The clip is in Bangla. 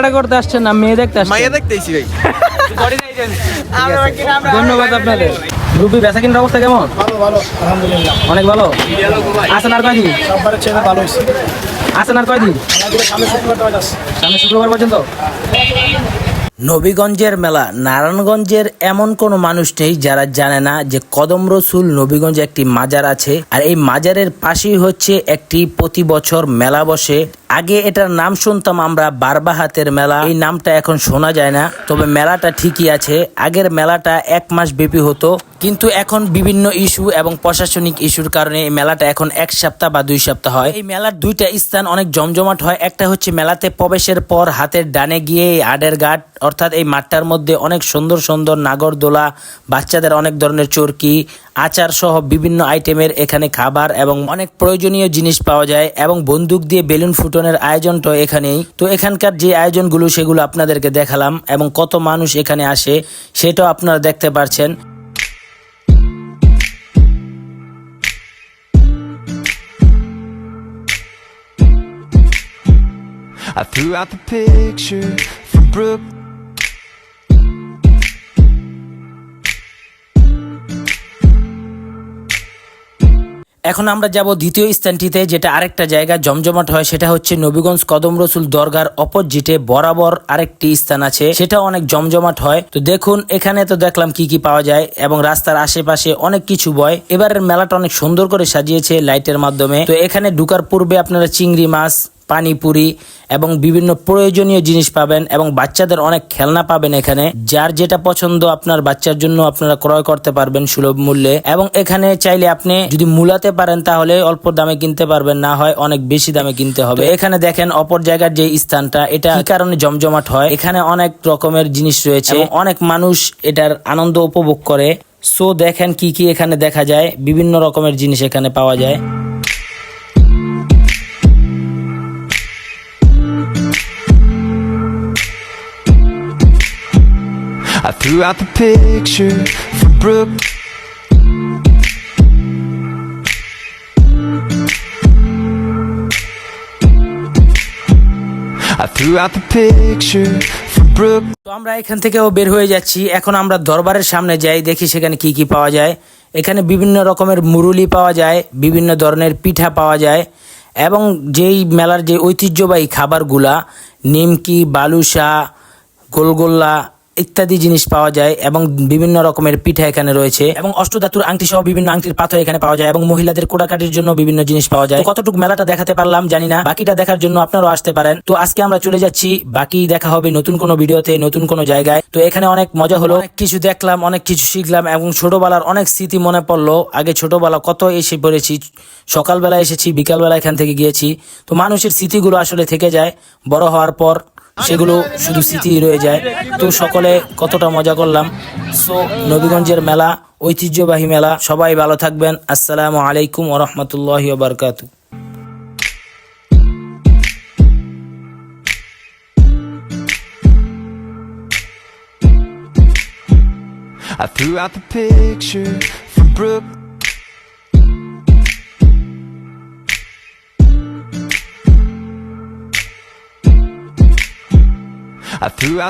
ক্রয় করতে আসছেন না মেয়ে দেখতে আসছেন। মেয়ে দেখতেছি ভাই। ধন্যবাদ আপনাদের। রুপি বেচা কিনার অবস্থা কেমন? ভালো ভালো আলহামদুলিল্লাহ। অনেক ভালো? আসেন আর কয়দিন? সববারের ছেলে ভালো হয়েছে আসেন আর কয়দিন? সামনে শুক্রবার আছে। সামনে শুক্রবার পর্যন্ত? নবীগঞ্জের মেলা। নারায়ণগঞ্জের এমন কোনো মানুষ নেই যারা জানে না যে কদম রসুল নবীগঞ্জে একটি মাজার আছে। আর এই মাজারের পাশেই হচ্ছে একটি প্রতি বছর মেলা বসে। আগে এটার নাম শুনতাম আমরা বারবাহাতের মেলা। এই নামটা এখন শোনা যায় না। তবে মেলাটা ঠিকই আছে। আগের মেলাটা এক মাস ব্যাপী হতো। কিন্তু এখন বিভিন্ন ইস্যু এবং প্রশাসনিক ইস্যুর কারণে এই মেলাটা এখন এক সপ্তাহ বা দুই সপ্তাহ হয়। এই মেলার দুইটা স্থান অনেক জমজমাট হয়। একটা হচ্ছে মেলাতে প্রবেশের পর হাতের ডানে গিয়ে এই আডের ঘাট, অর্থাৎ এই মাঠটার মধ্যে অনেক সুন্দর সুন্দর নাগরদোলা, বাচ্চাদের অনেক ধরনের চরকি আচার সহ বিভিন্ন আইটেমের এখানে খাবার এবং অনেক প্রয়োজনীয় জিনিস পাওয়া যায় এবং বন্দুক দিয়ে বেলুন ফুটনের আয়োজনটা এখানেই। তো এখানকার যে আয়োজনগুলো, সেগুলো আপনাদেরকে দেখালাম এবং কত মানুষ এখানে আসে, সেটাও আপনারা দেখতে পারছেন। I threw out the picture from Brook. এখন আমরা যাব দ্বিতীয় স্থানটিতে, যেটা আরেকটা জায়গা জমজমাট হয়, সেটা হচ্ছে নবীগঞ্জ কদম রসুল দরগার অপোজিটে বরাবর আরেকটি স্থান আছে সেটা অনেক জমজমাট হয় তো দেখুন, এখানে তো দেখলাম কি কি পাওয়া যায়, এবং রাস্তার আশেপাশে অনেক কিছু বয় এবারের মেলাটা অনেক সুন্দর করে সাজিয়েছে লাইটের মাধ্যমে তো এখানে ঢুকার পূর্বে আপনারা চিংড়ি মাছ পানিপুরি এবং বিভিন্ন প্রয়োজনীয় জিনিস পাবেন এবং বাচ্চাদের অনেক খেলনা পাবেন এখানে। যার যেটা পছন্দ আপনার বাচ্চার জন্য আপনারা ক্রয় করতে পারবেন সুলভ মূল্যে। এবং এখানে চাইলে আপনি যদি মূলাতে পারেন তাহলে অল্প দামে কিনতে পারবেন, না হয় অনেক বেশি দামে কিনতে হবে। এখানে দেখেন অপর জায়গার যে স্থানটা, এটা কি কারণে জমজমাট হয়? এখানে অনেক রকমের জিনিস রয়েছে অনেক মানুষ এটার আনন্দ উপভোগ করে। সো দেখেন কি কি এখানে দেখা যায়। বিভিন্ন রকমের জিনিস এখানে পাওয়া যায়। I threw out the picture from Brook. I threw out the picture from Brook. তো আমরা এখান থেকেও বের হয়ে যাচ্ছি এখন আমরা দরবারের সামনে যাই, দেখি সেখানে কি কি পাওয়া যায় এখানে বিভিন্ন রকমের মুরুলি পাওয়া যায়, বিভিন্ন ধরনের পিঠা পাওয়া যায়, এবং যেই মেলার যে ঐতিহ্যবাহী খাবারগুলা, নিমকি বালুসা গোলগোল্লা ইত্যাদি জিনিস পাওয়া যায় এবং বিভিন্ন রকমের পিঠা এখানে রয়েছে এবং অষ্টধাতুর আংটি সহ বিভিন্ন আংটির পাথর এখানে পাওয়া যায় এবং মহিলাদের কোড়াকাটির জন্য বিভিন্ন জিনিস পাওয়া যায়। কতটুকু মেলাটা দেখাতে পারলাম জানি না। বাকিটা দেখার জন্য আপনারাও আসতে পারেন। তো আজকে আমরা চলে যাচ্ছি। বাকি দেখা হবে নতুন কোনো ভিডিওতে, নতুন কোনো জায়গায়। তো এখানে অনেক মজা হলো। অনেক কিছু দেখলাম, অনেক কিছু শিখলাম এবং ছোটবেলার অনেক স্মৃতি মনে পড়ল। আগে ছোটবেলা কত এসে পড়েছি। সকালবেলা এসেছি, বিকালবেলা এখান থেকে গিয়েছি। তো মানুষের স্মৃতিগুলো আসলে থেকে যায়। বড় হওয়ার পর সেগুলো শুধু স্মৃতি রয়ে যায়। তো সকলে কতটা মজা করলাম। সো, নবীগঞ্জের মেলা, ঐতিহ্যবাহী মেলা, সবাই ভালো থাকবেন। আসসালামু আলাইকুম ওরহমতুল্লাহ বারকাতু I threw out the picture from Brook. throughout